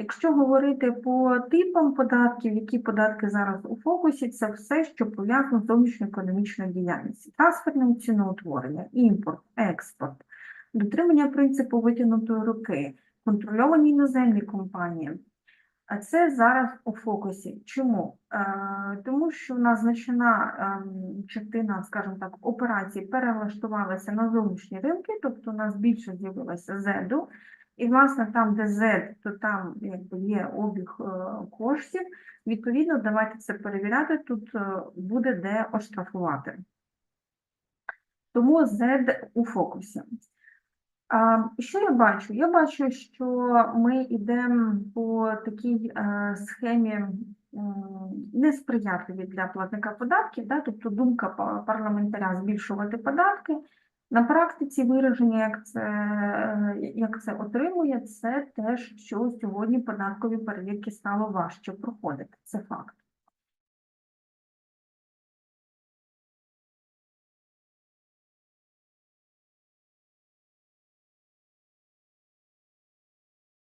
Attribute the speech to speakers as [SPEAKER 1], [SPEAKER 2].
[SPEAKER 1] Якщо говорити по типам податків, які податки зараз у фокусі, це все, що пов'язано з зовнішньоекономічною діяльністю, трансферним ціноутворення, імпорт, експорт, дотримання принципу витягнутої руки, контрольовані іноземні компанії. А це зараз у фокусі. Чому? Е, Тому що в нас значна ем, частина, скажімо так, операцій перелаштувалася на зовнішні ринки, тобто у нас більше з'явилося зеду, і, власне, там, де Z, то там якби, є обіг е, коштів. Відповідно, давайте це перевіряти. Тут е, буде де оштрафувати. Тому Z у фокусі. Що я бачу? Я бачу, що ми йдемо по такій е, схемі несприятливій для платника податків, да? тобто думка парламентаря збільшувати податки. На практиці вираження, як це, як це отримує, це те, що сьогодні податкові перевірки стало важче проходити. Це факт.